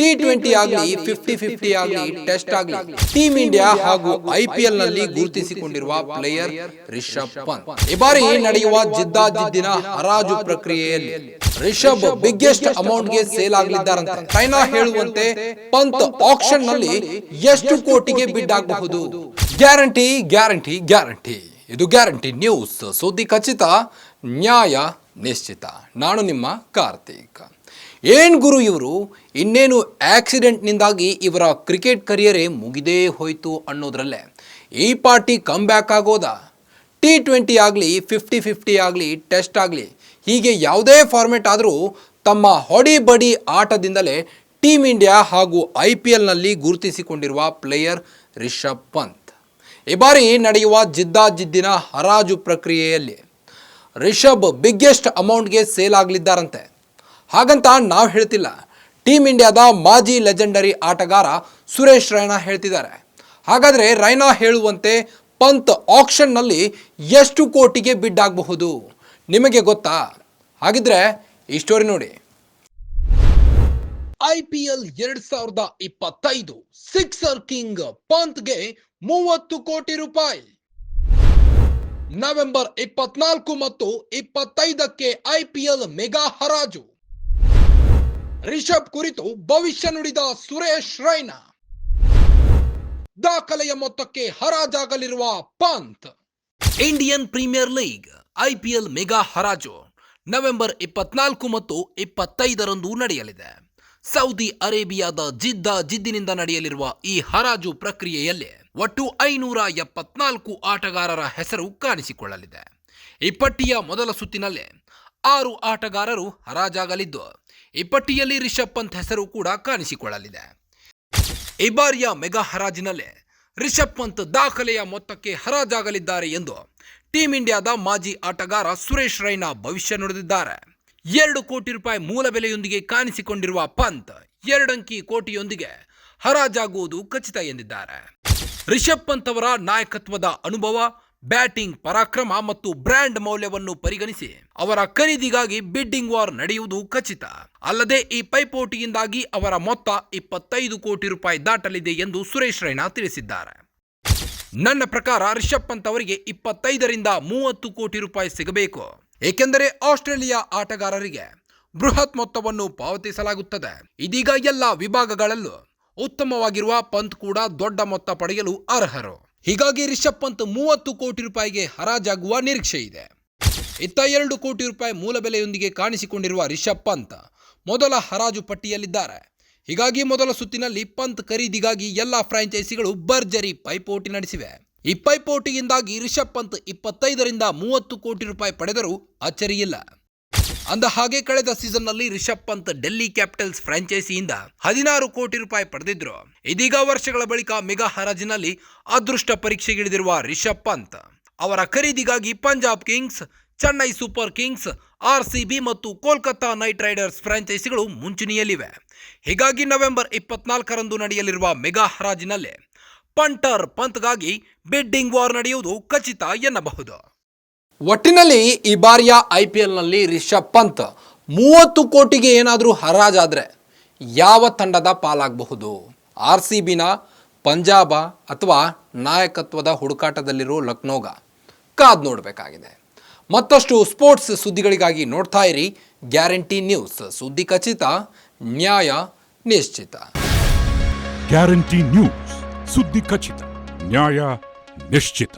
T twenty ಆಗಲಿ fifty fifty ಆಗಲಿ test ಆಗಲಿ ಟೀಮ್ ಇಂಡಿಯಾ ಹಾಗೂ ಐಪಿಎಲ್ನಲ್ಲಿ ಗುರುತಿಸಿಕೊಂಡಿರುವ ಪ್ಲೇಯರ್ ರಿಷಬ್ ಪಂತ್ ಈ ಬಾರಿ ನಡೆಯುವ ಜಿದ್ದಾಜಿದ್ದಿನ ಹರಾಜು ಪ್ರಕ್ರಿಯೆಯಲ್ಲಿ ರಿಷಬ್ ಬಿಗ್ಗೆಸ್ಟ್ ಅಮೌಂಟ್ಗೆ ಸೇಲ್ ಆಗಲಿದ್ದಾರಂತೆ ಚೈನಾ ಹೇಳುವಂತೆ ಪಂತ್ ಆಕ್ಷನ್ನಲ್ಲಿ ಎಷ್ಟು ಕೋಟಿಗೆ ಬಿಡ್ ಆಗಬಹುದು? ಗ್ಯಾರಂಟಿ ಗ್ಯಾರಂಟಿ ಗ್ಯಾರಂಟಿ ಇದು ಗ್ಯಾರಂಟಿ ನ್ಯೂಸ್ ಸುದ್ದಿ ಖಚಿತ ನ್ಯಾಯ ನಿಶ್ಚಿತ. ನಾನು ನಿಮ್ಮ ಕಾರ್ತಿಕ್. ಏನ್ ಗುರು ಇವರು? ಇನ್ನೇನು ಆಕ್ಸಿಡೆಂಟ್ನಿಂದಾಗಿ ಇವರ ಕ್ರಿಕೆಟ್ ಕರಿಯರೇ ಮುಗಿದೇ ಹೋಯಿತು ಅನ್ನೋದ್ರಲ್ಲೇ. ಈ ಪಾರ್ಟಿ ಕಮ್ ಬ್ಯಾಕ್ ಆಗೋದ? ಟಿ ಟ್ವೆಂಟಿ ಆಗಲಿ ಫಿಫ್ಟಿ ಫಿಫ್ಟಿ ಆಗಲಿ ಟೆಸ್ಟ್ ಆಗಲಿ, ಹೀಗೆ ಯಾವುದೇ ಫಾರ್ಮೆಟ್ ಆದರೂ ತಮ್ಮ ಹೊಡಿ ಬಡಿ ಆಟದಿಂದಲೇ ಟೀಮ್ ಇಂಡಿಯಾ ಹಾಗೂ ಐ ಪಿ ಎಲ್ನಲ್ಲಿ ಗುರುತಿಸಿಕೊಂಡಿರುವ ಪ್ಲೇಯರ್ ರಿಷಬ್ ಪಂತ್. ಈ ಬಾರಿ ನಡೆಯುವ ಜಿದ್ದಾಜಿದ್ದಿನ ಹರಾಜು ಪ್ರಕ್ರಿಯೆಯಲ್ಲಿ ರಿಷಬ್ ಬಿಗ್ಗೆಸ್ಟ್ ಅಮೌಂಟ್ಗೆ ಸೇಲ್ ಆಗಲಿದ್ದಾರಂತೆ. ಹಾಗಂತ ನಾವು ಹೇಳ್ತಿಲ್ಲ. ಟೀಮ್ ಇಂಡಿಯಾದ ಮಾಜಿ ಲೆಜೆಂಡರಿ ಆಟಗಾರ ಸುರೇಶ್ ರೈನಾ ಹೇಳ್ತಿದ್ದಾರೆ. ಹಾಗಾದರೆ ರೈನಾ ಹೇಳುವಂತೆ ಪಂತ್ ಆಕ್ಷನ್ನಲ್ಲಿ ಎಷ್ಟು ಕೋಟಿಗೆ ಬಿಡ್ ಆಗಬಹುದು? ನಿಮಗೆ ಗೊತ್ತಾ? ಹಾಗಿದ್ರೆ ಈ ಸ್ಟೋರಿ ನೋಡಿ. ಐ ಪಿ ಎಲ್ ಎರಡ್ ಸಾವಿರದ ಇಪ್ಪತ್ತೈದು ಸಿಕ್ಸರ್ ಕಿಂಗ್ ಪಂತ್ಗೆ ಮೂವತ್ತು ಕೋಟಿ ರೂಪಾಯಿ. ನವೆಂಬರ್ ಇಪ್ಪತ್ನಾಲ್ಕು ಮತ್ತು ಇಪ್ಪತ್ತೈದಕ್ಕೆ ಐಪಿಎಲ್ ಮೆಗಾ ಹರಾಜು. ರಿಷಬ್ ಕುರಿತು ಭವಿಷ್ಯ ನುಡಿದ ಸುರೇಶ್ ರೈನಾ. ದಾಖಲೆಯ ಮೊತ್ತಕ್ಕೆ ಹರಾಜಾಗಲಿರುವ Pant. Indian Premier League IPL mega ಹರಾಜು. ನವೆಂಬರ್ ಇಪ್ಪತ್ನಾಲ್ಕು ಮತ್ತು ಇಪ್ಪತ್ತೈದರಂದು ನಡೆಯಲಿದೆ. ಸೌದಿ ಅರೇಬಿಯಾದ ಜಿದ್ದ ಜಿದ್ದಿನಿಂದ ನಡೆಯಲಿರುವ ಈ ಹರಾಜು ಪ್ರಕ್ರಿಯೆಯಲ್ಲಿ ಒಟ್ಟು ಐನೂರ ಎಪ್ಪತ್ನಾಲ್ಕು ಆಟಗಾರರ ಹೆಸರು ಕಾಣಿಸಿಕೊಳ್ಳಲಿದೆ. ಈ ಪಟ್ಟಿಯ ಮೊದಲ ಸುತ್ತಿನಲ್ಲೇ ಆರು ಆಟಗಾರರು ಹರಾಜಾಗಲಿದ್ದು ಈ ಪಟ್ಟಿಯಲ್ಲಿ ರಿಷಬ್ ಪಂತ್ ಹೆಸರು ಕೂಡ ಕಾಣಿಸಿಕೊಳ್ಳಲಿದೆ. ಈ ಬಾರಿಯ ಮೆಗಾ ಹರಾಜಿನಲ್ಲಿ ರಿಷಬ್ ಪಂತ್ ದಾಖಲೆಯ ಮೊತ್ತಕ್ಕೆ ಹರಾಜಾಗಲಿದ್ದಾರೆ ಎಂದು ಟೀಂ ಇಂಡಿಯಾದ ಮಾಜಿ ಆಟಗಾರ ಸುರೇಶ್ ರೈನಾ ಭವಿಷ್ಯ ನುಡಿದಿದ್ದಾರೆ. ಎರಡು ಕೋಟಿ ರೂಪಾಯಿ ಮೂಲ ಬೆಲೆಯೊಂದಿಗೆ ಕಾಣಿಸಿಕೊಂಡಿರುವ ಪಂತ್ ಎರಡಂಕಿ ಕೋಟಿಯೊಂದಿಗೆ ಹರಾಜಾಗುವುದು ಖಚಿತ ಎಂದಿದ್ದಾರೆ. ರಿಷಬ್ ಪಂತ್ ಅವರ ನಾಯಕತ್ವದ ಅನುಭವ ಬ್ಯಾಟಿಂಗ್ ಪರಾಕ್ರಮ ಮತ್ತು ಬ್ರ್ಯಾಂಡ್ ಮೌಲ್ಯವನ್ನು ಪರಿಗಣಿಸಿ ಅವರ ಖರೀದಿಗಾಗಿ ಬಿಡ್ಡಿಂಗ್ ವಾರ್ ನಡೆಯುವುದು ಖಚಿತ. ಅಲ್ಲದೆ ಈ ಪೈಪೋಟಿಯಿಂದಾಗಿ ಅವರ ಮೊತ್ತ ಇಪ್ಪತ್ತೈದು ಕೋಟಿ ರೂಪಾಯಿ ದಾಟಲಿದೆ ಎಂದು ಸುರೇಶ್ ರೈನಾ ತಿಳಿಸಿದ್ದಾರೆ. ನನ್ನ ಪ್ರಕಾರ ರಿಷಬ್ ಪಂತ್ ಅವರಿಗೆ ಇಪ್ಪತ್ತೈದರಿಂದ ಮೂವತ್ತು ಕೋಟಿ ರೂಪಾಯಿ ಸಿಗಬೇಕು. ಏಕೆಂದರೆ ಆಸ್ಟ್ರೇಲಿಯಾ ಆಟಗಾರರಿಗೆ ಬೃಹತ್ ಮೊತ್ತವನ್ನು ಪಾವತಿಸಲಾಗುತ್ತದೆ. ಇದೀಗ ಎಲ್ಲ ವಿಭಾಗಗಳಲ್ಲೂ ಉತ್ತಮವಾಗಿರುವ ಪಂತ್ ಕೂಡ ದೊಡ್ಡ ಮೊತ್ತ ಪಡೆಯಲು ಅರ್ಹರು. ಹೀಗಾಗಿ ರಿಷಬ್ ಪಂತ್ ಮೂವತ್ತು ಕೋಟಿ ರೂಪಾಯಿಗೆ ಹರಾಜಾಗುವ ನಿರೀಕ್ಷೆ ಇದೆ. ಇತ್ತ ಎರಡು ಕೋಟಿ ರೂಪಾಯಿ ಮೂಲ ಬೆಲೆಯೊಂದಿಗೆ ಕಾಣಿಸಿಕೊಂಡಿರುವ ರಿಷಬ್ ಪಂತ್ ಮೊದಲ ಹರಾಜು ಪಟ್ಟಿಯಲ್ಲಿದ್ದಾರೆ. ಹೀಗಾಗಿ ಮೊದಲ ಸುತ್ತಿನಲ್ಲಿ ಪಂತ್ ಖರೀದಿಗಾಗಿ ಎಲ್ಲ ಫ್ರಾಂಚೈಸಿಗಳು ಭರ್ಜರಿ ಪೈಪೋಟಿ ನಡೆಸಿವೆ. ಈ ಪೈಪೋಟಿಯಿಂದಾಗಿ ರಿಷಬ್ ಪಂತ್ ಇಪ್ಪತ್ತೈದರಿಂದ ಮೂವತ್ತು ಕೋಟಿ ರೂಪಾಯಿ ಪಡೆದರೂ ಅಚ್ಚರಿಯಿಲ್ಲ. ಅಂದ ಹಾಗೆ ಕಳೆದ ಸೀಸನ್ನಲ್ಲಿ ರಿಷಬ್ ಪಂತ್ ಡೆಲ್ಲಿ ಕ್ಯಾಪಿಟಲ್ಸ್ ಫ್ರಾಂಚೈಸಿಯಿಂದ ಹದಿನಾರು ಕೋಟಿ ರೂಪಾಯಿ ಪಡೆದಿದ್ರು. ಇದೀಗ ವರ್ಷಗಳ ಬಳಿಕ ಮೆಗಾ ಹರಾಜಿನಲ್ಲಿ ಅದೃಷ್ಟ ಪರೀಕ್ಷೆಗಿಳಿದಿರುವ ರಿಷಬ್ ಪಂತ್ ಅವರ ಖರೀದಿಗಾಗಿ Punjab Kings, Chennai Super Kings, RCB ಮತ್ತು ಕೋಲ್ಕತ್ತಾ ನೈಟ್ ರೈಡರ್ಸ್ ಫ್ರಾಂಚೈಸಿಗಳು ಮುಂಚೂಣಿಯಲ್ಲಿವೆ. ಹೀಗಾಗಿ ನವೆಂಬರ್ ಇಪ್ಪತ್ನಾಲ್ಕರಂದು ನಡೆಯಲಿರುವ ಮೆಗಾ ಹರಾಜಿನಲ್ಲಿ ಪಂಟರ್ ಪಂತ್ಗಾಗಿ ಬಿಡ್ಡಿಂಗ್ ವಾರ್ ನಡೆಯುವುದು ಖಚಿತ ಎನ್ನಬಹುದು. ಒಟ್ಟಿನಲ್ಲಿ ಈ ಬಾರಿಯ ಐ ಪಿ ಎಲ್ನಲ್ಲಿ ರಿಷಬ್ ಪಂತ್ ಮೂವತ್ತು ಕೋಟಿಗೆ ಏನಾದರೂ ಹರಾಜಾದರೆ ಯಾವ ತಂಡದ ಪಾಲಾಗಬಹುದು? ಆರ್ ಸಿ ಬಿನ ಪಂಜಾಬ ಅಥವಾ ನಾಯಕತ್ವದ ಹುಡುಕಾಟದಲ್ಲಿರೋ ಲಕ್ನೋಗ ಕಾದ್ ನೋಡಬೇಕಾಗಿದೆ. ಮತ್ತಷ್ಟು ಸ್ಪೋರ್ಟ್ಸ್ ಸುದ್ದಿಗಳಿಗಾಗಿ ನೋಡ್ತಾ ಇರಿ ಗ್ಯಾರಂಟಿ ನ್ಯೂಸ್. ಸುದ್ದಿ ಖಚಿತ, ನ್ಯಾಯ ನಿಶ್ಚಿತ. ಗ್ಯಾರಂಟಿ ನ್ಯೂಸ್, ಸುದ್ದಿ ಖಚಿತ, ನ್ಯಾಯ ನಿಶ್ಚಿತ.